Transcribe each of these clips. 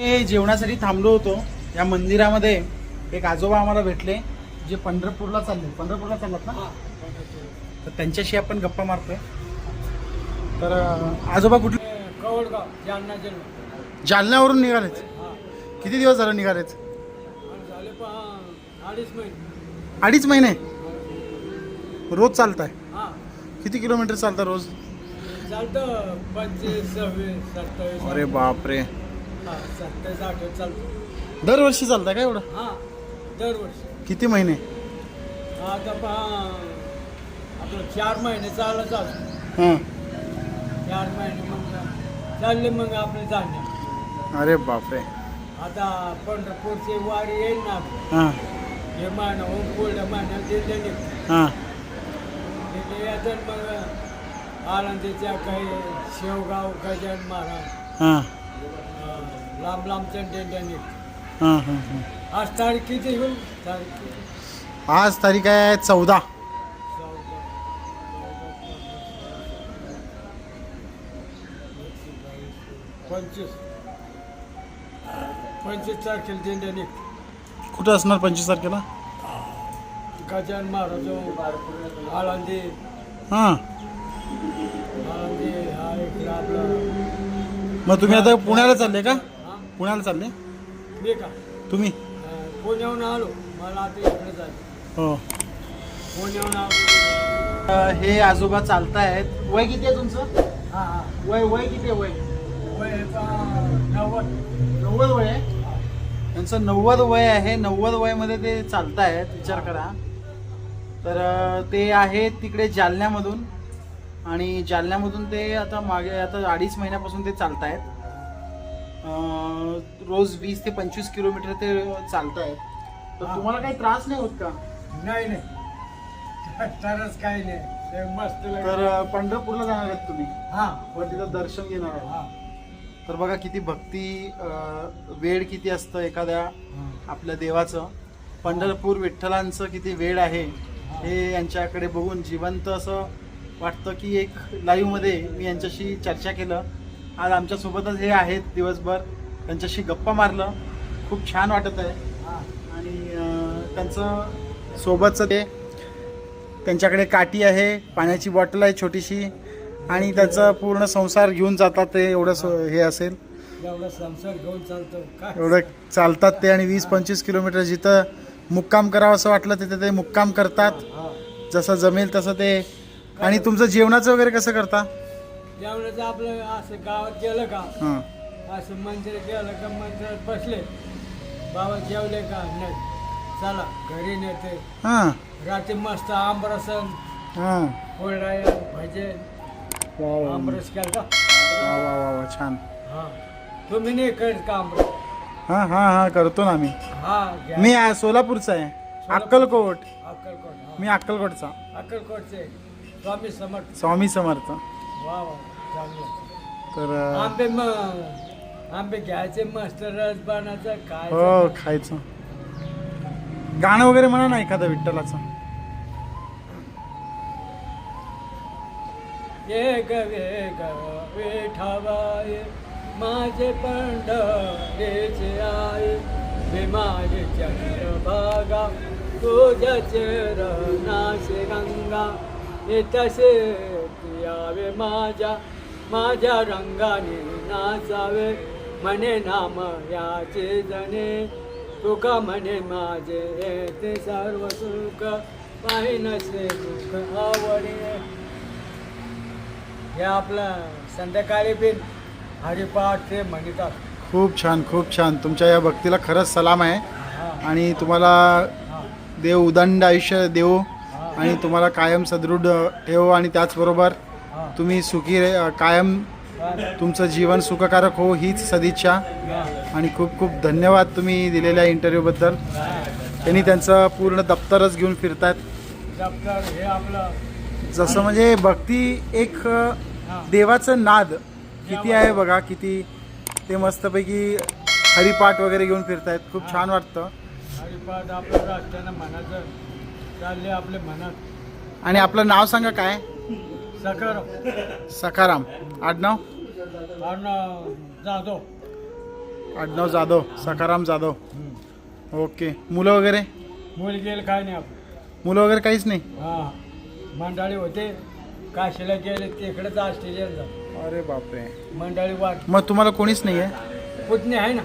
जेवणासाठी थांबलो होतो. या मंदिरामध्ये एक आजोबा आम्हाला भेटले जे पंढरपूरला चालले. पंढरपूरला चाललात ना? तर त्यांच्याशी आपण गप्पा मारतोय. तर आजोबा कुठले? कवडगाव जालना जिल्हा. जालन्यावरून निघालेत. किती दिवस झाले निघालेत? अडीच महिने. रोज चालताय? हा. किती किलोमीटर चालता रोज? अरे बापरे. सत्तावीस चालतं. दरवर्षी चालताय का एवढं? हा दरवर्षी. किती महिने? आता पहा आपलं चार महिने चाललं चालतं हां. चार महिने मग चालले मग आपले जाणे. अरे बापरे. आता पंढरपूरची वारी येईल ना हां. हे होऊन पुढल्या महिन्यात दिल्ली हां. दिल्ली येतात मग आळंदीच्या काही शेवगाव गजान महाराज. हां. लांब लांबच्या दिंड्या निघतो हां हां हां. आज तारीख किती होईल? तारीख किती? आज तारीख आहे चौदा. चौदा. पंचवीस. पंचवीस तारखेला दिंड्या निघतो कुठं असणार पंचवीस तारखेला? गजान महाराज आळंदी. हां. आळंदी हा आपला मग तुम्ही आता पुण्याला चालले का? पुण्याला चालले? मी का? तुम्ही? पुण्याहून आलो? मला आता इकडे जायचं. हो. पुण्याहून आलो? हे आजोबा चालतायत. वय किती आहे तुमचं? हा हा. वय वय किती आहे वय? नव्वद. नव्वद वय आहे? त्यांचं नव्वद वय आहे. नव्वद वयमध्ये ते चालतायत विचार करा. तर अं, ते आहेत तिकडे जालन्यामधून. आणि जालन्यामधून ते आता मागे आता अडीच महिन्यापासून ते चालतायत. रोज वीस ते पंचवीस किलोमीटर ते चालतायत तर हा. तुम्हाला काही त्रास नाही होत का? नाही नाही. तरच काही नाही. ते मस्त तर लागलं. अं, पंढरपूरला जाणार आहेत तुम्ही? हा. वर तिथं दर्शन घेणार आहे हा. तर बघा किती भक्ती अं, वेळ किती असतं एखाद्या आपल्या देवाचं. पंढरपूर विठ्ठलांचं किती वेळ आहे हे. यांच्याकडे बघून जिवंत असं वाटतं की एक लाईव्हमध्ये मी यांच्याशी चर्चा केलं. आज आमच्यासोबतच हे आहेत दिवसभर. त्यांच्याशी गप्पा मारलं. खूप छान वाटत आहे. आणि त्यांचं सोबतचं ते त्यांच्याकडे काठी आहे पाण्याची बॉटल आहे छोटीशी. आणि त्यांचा पूर्ण संसार घेऊन जातात ते एवढं सो- हे असेल. एवढा संसार घेऊन चालतो. काय? एवढं चालतात ते आणि वीस पंचवीस किलोमीटर जिथं मुक्काम करावं असं वाटलं तिथे ते मुक्काम करतात. हा जसं जमेल तसं ते. आणि तुमचं जेवणाचं वगैरे कसं करता? जेवणाचं आपलं असं गावात गेलं का हां. असं मंदिर गेलं का मंदिरात बसले बाबा जेवले का? नाही. चला घरी नेते. हां. रात्री मस्त आंबरसन हां. पोळ्या भजे वा वा वा. आंबरस केलं का? वा वा वा छान. हा. तुम्ही नाही करत का आंबरस? हां हां हां करतो ना आम्ही हा घ्या. मी आ- सोलापूरचा आहे. अक्कलकोट. अक्कलकोट हा. मी अक्कलकोटचा. अक्कलकोटचे. स्वामी समर्थ. स्वामी समर्थ. वा वा. तर आंबे मग आंबे घ्यायचे मस्त रस बनायचं काय हो खायचं. गाणं वगैरे म्हणा ना एखादं विठ्ठलाचं. एक वेग विठावाय माझे पंढरीचे आय मी माझे चंद्रभागा तुझ्या चरणाचे गंगा येतसे यावे माझ्या माझ्या रंगाने नाचावे. म्हणे नाम याचे जणे तुका म्हणे माझे ते सर्व सुख. पाहिनसे सुख आवडे. हे आपलं संध्याकाळी बिन हरिपाठ ते म्हणतात. खूप छान खूप छान. तुमच्या या भक्तीला खरंच सलाम आहे. आणि तुम्हाला देव उदंड आयुष्य देवो. आणि तुम्हाला कायम सदृढ ठेवो. आणि त्याचबरोबर तुम्ही सुखी रे- कायम तुमचं जीवन सुखकारक हो हीच सदिच्छा. आणि खूप खूप धन्यवाद तुम्ही दिलेल्या इंटरव्ह्यूबद्दल. त्यांनी त्यांचं पूर्ण दप्तरच घेऊन फिरतात हे जसं म्हणजे भक्ती एक देवाचं नाद. किती आहे बघा किती ते मस्तपैकी हरिपाठ वगैरे घेऊन फिरतायत. खूप छान वाटतं. हरिपाठ आपलं म्हणायचं चालले आपले म्हणत आणि आपलं नाव सांगा काय? सकर सखाराम. आडनाव? आणि जाधव. आडनाव जाधव. सखाराम जाधव. ओके. मुलं वगैरे? मुली गेलं काय नाही आपण मुलं वगैरे काहीच नाही? हा. मंडळी होते. काशीला गेले तिकडेच ऑस्ट्रेलियाला अरे बापरे. मंडळी वाट. मग तुम्हाला कोणीच नाही आहे पुतणी आहे ना.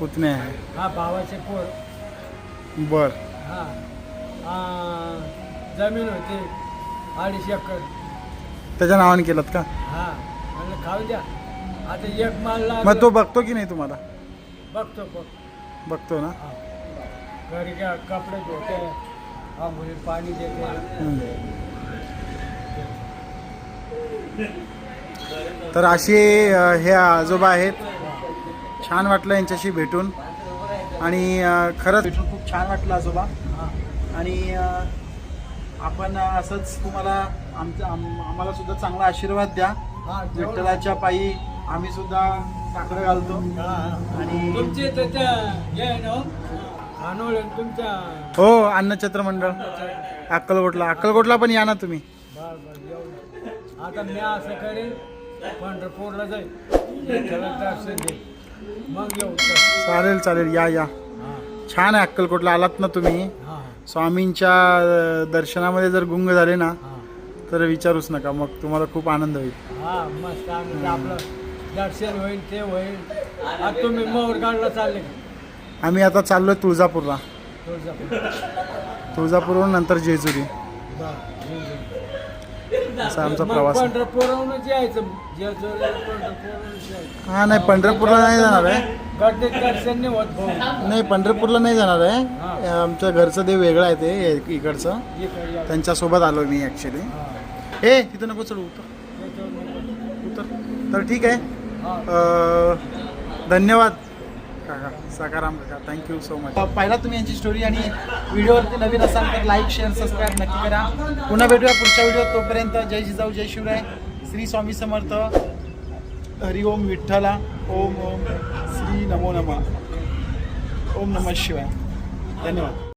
पुतणे आहे. हा भावाचे पोर. बर. हा. हा, जमीन होती. अडीच एकर. त्याच्या नावाने केलं का? हा म्हणलं खाऊ द्या. आता एक माल मग. तो बघतो की नाही तुम्हाला? बघतो बघ बघतो ना? हा. घरी काय कपडे धुते. आंघोळी पाणी देते. तर असे अ, हे आजोबा आहेत. छान वाटलं यांच्याशी भेटून. आणि अ, खरंच भेटून खूप छान वाटलं आजोबा. आणि अ, आपण असंच तुम्हाला आमच्या आम- आम्हाला सुद्धा चांगला आशीर्वाद द्या. विठ्ठलाच्या पायी आम्ही सुद्धा साकडं घालतो. आणि तुमची हे हो? तुमच्या हो अन्नछत्र मंडळ अक्कलकोटला. अक्कलकोटला पण या ना तुम्ही. बर बर येऊ ना. आता मी असं करेन पंढरपूरला जाईल मग येऊ. चालेल चालेल. या या. छान आहे अक्कलकोटला आलात ना तुम्ही. स्वामींच्या दर्शनामध्ये जर गुंग झाले ना हा. तर विचारूच नका मग तुम्हाला खूप आनंद होईल. हा मस्त आम्ही आपलं दर्शन होईल ते होईल. आता तुम्ही मोरगाडला चालले आम्ही आता चाललोय तुळजापूरला. तुळजापूर. तुळजापूरवरून नंतर जेजुरी. असा आमचा प्रवास आहे. पंढरपूरहूनच यायचं जेजुरीला पंढरपूरहूनच यायचं. हा नाही पंढरपूरला नाही जाणार आहे. गर्दीत दर्शन नाही होत भाऊ. नाही पंढरपूरला नाही जाणार आहे. आमच्या घरचं देव वेगळं आहे ते इकडचं. इकडे या. त्यांच्यासोबत आलो मी ॲक्च्युली हा. हे तिथं नको चढू उतर. उतर. तर ठीक आहे. धन्यवाद. काका सकाराम काका थँक्यू सो मच पाहिला तुम्ही यांची स्टोरी आणि व्हिडिओवरती नवीन असाल तर लाईक शेअर सबस्क्राईब नक्की करा. पुन्हा भेटूया पुढच्या व्हिडिओत तोपर्यंत. जय जिजाऊ जय शिवराय. श्री स्वामी समर्थ. हरि ओम विठ्ठला. ओम ओम. श्री नमो नमः. ओम नमः शिवाय. धन्यवाद.